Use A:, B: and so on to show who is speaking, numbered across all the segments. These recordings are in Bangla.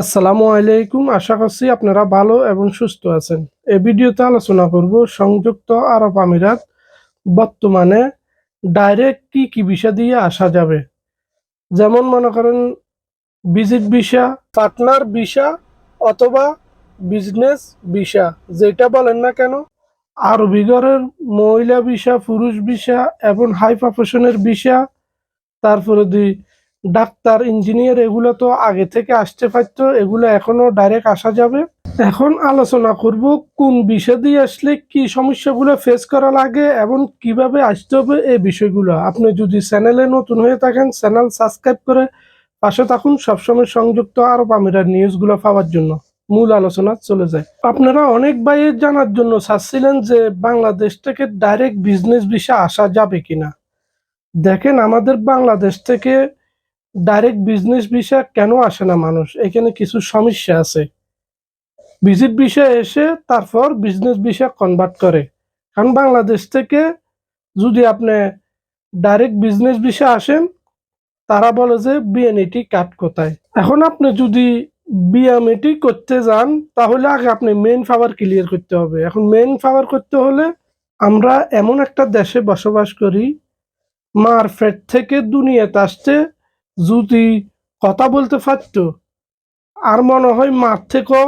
A: আসসালামু আলাইকুম। আশা করছি আপনারা ভালো এবং সুস্থ আছেন। এই ভিডিওতে আলোচনা করব সংযুক্ত আরব আমিরাত বর্তমানে ডাইরেক্ট কি কি ভিসা দিয়ে আসা যাবে। যেমন মনে করেন ভিজিট ভিসা পার্টনার ভিসা অথবা বিজনেস ভিসা যেটা বলেন না কেন? আরবি মহিলা ভিসা পুরুষ ভিসা এবং হাই প্রফেশনের ভিসা তারপরে দুই ডাক্তার, ইঞ্জিনিয়ার, এগুলো তো আগে থেকে আসতে পারতো, এগুলো এখনও ডাইরেক্ট আসা যাবে। এখন আলোচনা করব কোন বিষয় দিয়ে আসলে কি সমস্যাগুলো ফেস করা লাগে এবং কীভাবে আসতে হবে এই বিষয়গুলো। আপনি যদি চ্যানেলে নতুন হয়ে থাকেন চ্যানেল সাবস্ক্রাইব করে পাশে থাকুন, সবসময় সংযুক্ত আরব আমিরার নিউজগুলো পাওয়ার জন্য। মূল আলোচনা চলে যায়। আপনারা অনেক বাইয়ের জানার জন্য চাচ্ছিলেন যে বাংলাদেশ থেকে ডাইরেক্ট বিজনেস ভিসা আসা যাবে কিনা। দেখেন, আমাদের বাংলাদেশ থেকে ডাইরেক্ট বিজনেস ভিসা কেন আসে না মানুষ? এখানে কিছু সমস্যা আছে। ভিজিট ভিসা এসে তারপর বিজনেস ভিসা কনভার্ট করে। কারণ বাংলাদেশ থেকে যদি আপনি ডাইরেক্ট বিজনেস ভিসা আসেন, তারা বলে যে বিএনএটি কাট কোথায়? এখন আপনি যদি বিএমএটি করতে যান, তাহলে আগে আপনি মেন পাওয়ার ক্লিয়ার করতে হবে। এখন মেন পাওয়ার করতে হলে আমরা এমন একটা দেশে বসবাস করি মারফেট থেকে দুনিয়াতে আসতে যদি কথা বলতে পারতো, আর মনে হয় মার থেকেও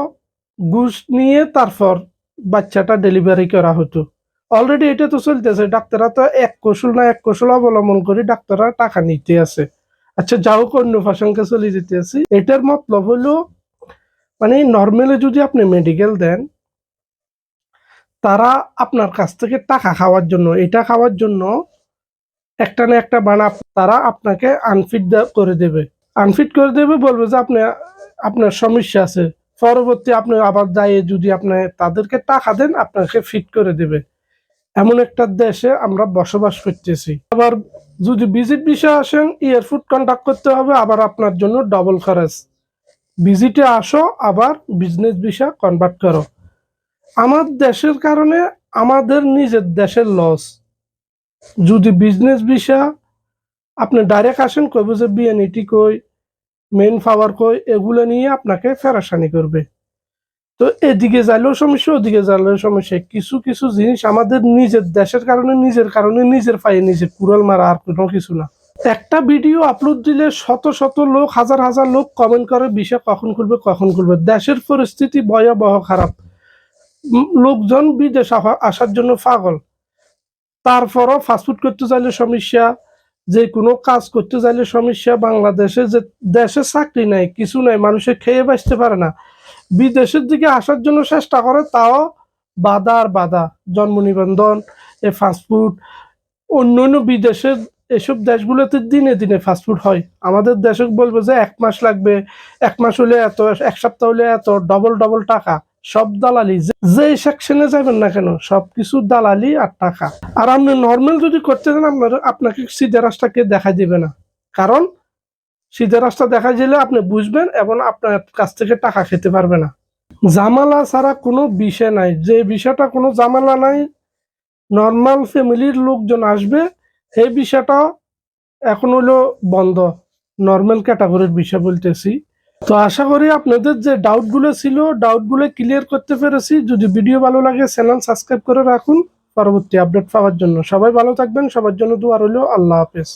A: ঘুষ নিয়ে তারপর বাচ্চাটা ডেলিভারি করা হতো। অলরেডি এটা তো চলতেছে, ডাক্তাররা তো এক কৌশল না এক কৌশল অবলম্বন করে ডাক্তাররা টাকা নিতে আছে। আচ্ছা যাও অন্য ফাঁসনকে চলে যেতে আছি। এটার মতলব হলো মানে নর্মালি যদি আপনি মেডিকেল দেন, তারা আপনার কাছ থেকে টাকা খাওয়ার জন্য, এটা খাওয়ার জন্য একটা না একটা বানা তারা আপনাকে আনফিট করে দেবে। আনফিট করে দেবে বলবে যে আপনি, আপনার সমস্যা আছে। পরবর্তী আপনি আবার দায়ে যদি আপনি তাদেরকে টাকা দেন, আপনাকে ফিট করে দেবে। এমন একটা দেশে আমরা বসবাস করতেছি। আবার যদি ভিজিট বিষয় আসেন এয়ারফুট কন্ট্যাক্ট করতে হবে, আবার আপনার জন্য ডবল খরচ। ভিজিটে আসো, আবার বিজনেস ভিসা কনভার্ট করো। আমার দেশের কারণে আমাদের নিজের দেশের লস যদি বিজনেস ভিসা আপনি ডাইরেক্ট আসেন, কইব যে বিএনইটি কই মেন পাওয়ার কই, এগুলো নিয়ে আপনাকে ফেরাসানি করবে। তো এদিকে যাইলেও সমস্যা, ওদিকে যাইলেও সমস্যা। কিছু কিছু জিনিস আমাদের নিজের, দেশের কারণে, নিজের কারণে, নিজের পায়ে নিজে কুড়াল মারা আর কোনো কিছু না। একটা ভিডিও আপলোড দিলে শত শত লোক, হাজার হাজার লোক কমেন্ট করে, বিষয় কখন খুলবে কখন খুলবে। দেশের পরিস্থিতি ভয়াবহ খারাপ। লোকজন বিদেশ আসার জন্য পাগল। তারপরও ফাস্টফুড করতে চাইলে সমস্যা, যে কোনো কাজ করতে চাইলে সমস্যা, বাংলাদেশে যে দেশে চাকরি নাই, কিছু নাই, মানুষে খেয়ে বাঁচতে পারে না। বিদেশের দিকে আসার জন্য চেষ্টা করে, তাও বাধা আর বাধা। জন্ম নিবন্ধন, এ ফাস্টফুড অন্য অন্য বিদেশের এসব দেশগুলোতে দিনে দিনে ফাস্টফুড হয়। আমাদের দেশে বলবে যে এক মাস লাগবে, এক মাস হলে এত, এক সপ্তাহ হলে এত ডবল ডবল টাকা। সব দালালি, যে- সেকশনে যাবেন না কেন, সবকিছু দালালি আর টাকা। আর আপনি নর্মাল যদি করতে চান, আপনার আপনাকে সিধা রাস্তাকে দেখা দিবে না। কারণ, সিধা রাস্তা দেখা দিলে আপনি বুঝবেন এবং আপনার কাছ থেকে টাকা খেতে পারবে না। জামালা ছাড়া কোনো বিষয় নাই। যে বিষয়টা কোনো জামালা নাই নর্মাল ফ্যামিলির লোকজন আসবে সেই বিষয়টা এখন হলো বন্ধ। নর্মাল ক্যাটাগরির বিষয় বলতেছি। তো আশা করি আপনাদের যে ডাউটগুলো ছিল ডাউটগুলো ক্লিয়ার করতে পেরেছি। যদি ভিডিও ভালো লাগে চ্যানেল সাবস্ক্রাইব করে রাখুন। পরবর্তী আপডেট পাওয়ার জন্য। সবাই ভালো থাকবেন, সবার জন্য দোয়া রইল। আল্লাহ হাফেজ।